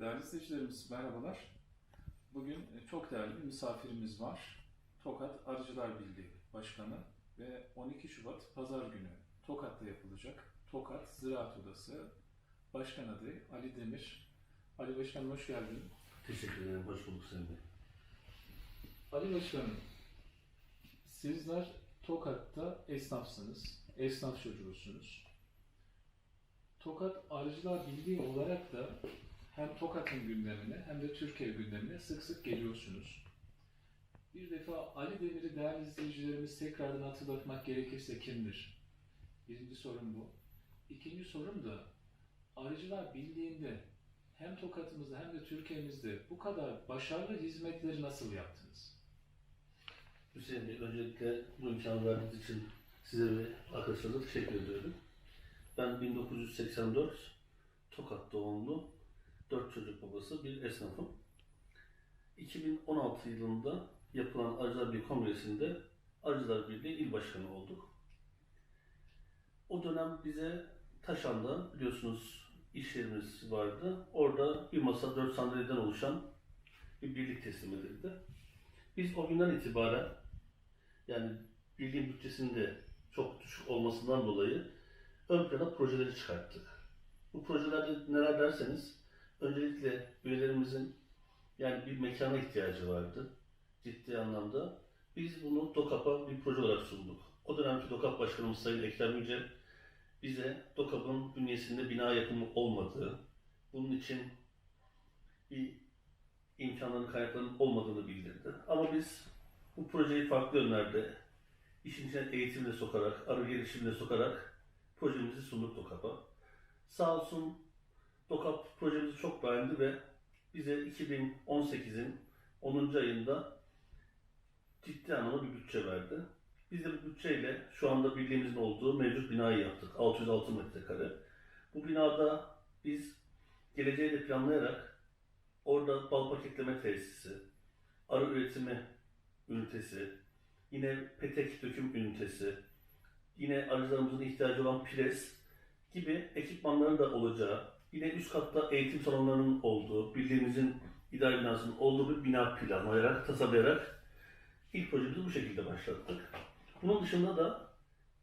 Değerli izleyicilerimiz merhabalar. Bugün e, çok değerli bir misafirimiz var. Tokat Arıcılar Birliği Başkanı ve 12 Şubat Pazar günü Tokat'ta yapılacak Tokat Ziraat Odası Başkan adayı Ali Demir. Ali Başkanım hoş geldin. Teşekkür ederim. Hoş bulduk Sayın Bey. Ali Başkanım, sizler Tokat'ta esnafsınız, esnaf çocuğusunuz. Tokat Arıcılar Birliği olarak da hem Tokat'ın gündemine hem de Türkiye gündemine sık sık geliyorsunuz. Bir defa Ali Demir'i değerli izleyicilerimiz tekrardan hatırlatmak gerekirse kimdir? Birinci sorum bu. İkinci sorum da Arıcılar Birliği'nde hem Tokat'ımızda hem de Türkiye'mizde bu kadar başarılı hizmetleri nasıl yaptınız? Hüseyin Bey, öncelikle bu imkanı verdiğiniz için size ve arkadaşlarınıza teşekkür ediyorum. Ben 1984 Tokat doğumlu, 4 çocuk babası bir esnafım. 2016 yılında yapılan Arıcılar Birliği Kongresi'nde Arıcılar Birliği İl Başkanı olduk. O dönem bize Taşan'da biliyorsunuz iş yerimiz vardı. Orada bir masa 4 sandalyeden oluşan bir birlik teslim edildi. Biz o günden itibaren yani birliğin bütçesinde çok düşük olmasından dolayı ön plana projeleri çıkarttık. Bu projelerde neler derseniz öncelikle üyelerimizin yani bir mekana ihtiyacı vardı ciddi anlamda. Biz bunu DOKAP'a bir proje olarak sunduk. O dönemki DOKAP Başkanımız Sayın Ekrem Yüce bize DOKAP'ın bünyesinde bina yapımı olmadığı, bunun için bir imkanların kaynaklarının olmadığını bildirdi. Ama biz bu projeyi farklı yönlerde işin içine eğitimle sokarak, arı gelişimle sokarak projemizi sunduk DOKAP'a. Sağ olsun DOKAP projemizi çok beğendi ve bize 2018'in 10. ayında ciddi anlamda bir bütçe verdi. Biz de bu bütçeyle şu anda birliğimizin olduğu mevcut binayı yaptık. 606 metrekare. Bu binada biz geleceği de planlayarak Orada bal paketleme tesisi, arı üretimi ünitesi, yine petek döküm ünitesi, yine arıcılarımızın ihtiyacı olan pres gibi ekipmanların da olacağı, yine üst katta eğitim salonlarının olduğu, birliğimizin idare binasının olduğu bir bina planlayarak, tasarlayarak ilk projemizi bu şekilde başlattık. Bunun dışında da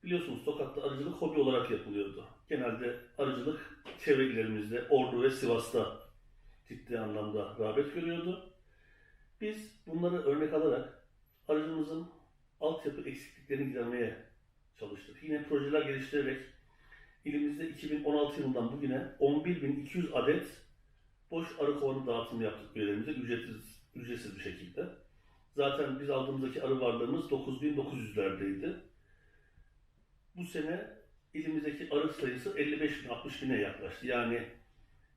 biliyorsunuz Tokat'ta arıcılık hobi olarak yapılıyordu. Genelde arıcılık çevre illerimizde, Ordu ve Sivas'ta ciddi anlamda rağbet görüyordu. Biz bunları örnek alarak aracımızın altyapı eksikliklerini gidermeye çalıştık. Yine projeler geliştirerek ilimizde 2016 yılından bugüne 11.200 adet boş arı kovanı dağıtımı yaptık üyelerimize ücretsiz, ücretsiz bir şekilde. Zaten biz aldığımızdaki arı varlığımız 9.900'lerdeydi. Bu sene ilimizdeki arı sayısı 55 bin 60 bine yaklaştı. Yani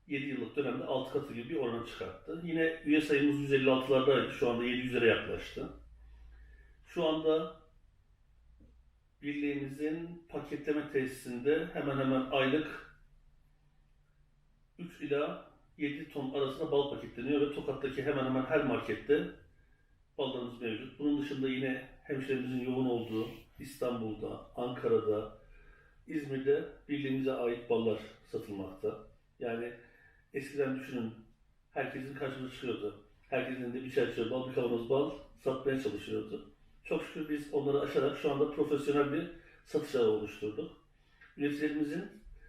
7 yıllık dönemde 6 katı gibi bir oran çıkarttı. Yine üye sayımız 156'lardaydı. Şu anda 700'lere yaklaştı. Şu anda birliğimizin paketleme tesisinde hemen hemen aylık 3 ila 7 ton arasında bal paketleniyor ve Tokat'taki hemen hemen her markette ballarımız mevcut. Bunun dışında yine hemşehrimizin yoğun olduğu İstanbul'da, Ankara'da, İzmir'de birliğimize ait ballar satılmakta. Yani eskiden düşünün herkesin karşımıza çıkıyordu. Herkesin elinde bir çerçeve bal, bir kavanoz bal satmaya çalışıyordu. Çok şükür biz onları aşarak şu anda profesyonel bir satış ağı oluşturduk. Üreticilerimizin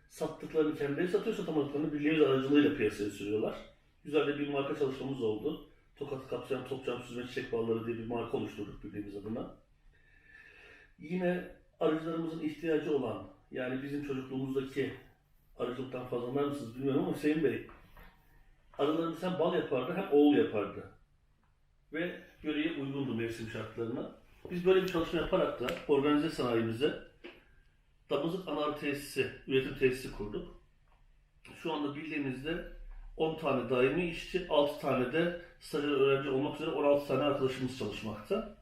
sattıklarını kendileri satıyor, satamadıklarını birliğimiz aracılığıyla piyasaya sürüyorlar. Güzel de bir marka çalışmamız oldu. Tokat'ı kapsayan Topçam Süzme Çiçek Balları diye bir marka oluşturduk birliğimiz adına. Yine arıcılarımızın ihtiyacı olan, yani bizim çocukluğumuzdaki arıcılıktan fazla anlar mısınız bilmiyorum ama Hüseyin Bey, arılarımız hem bal yapardı hem oğul yapardı. Ve yöreye uygundu mevsim şartlarına. Biz böyle bir çalışma yaparak da organize sanayimize damızlık anar tesisi, üretim tesisi kurduk. Şu anda birliğimizde 10 tane daimi işçi, 6 tane de stajyer öğrenci olmak üzere 16 tane arkadaşımız çalışmakta.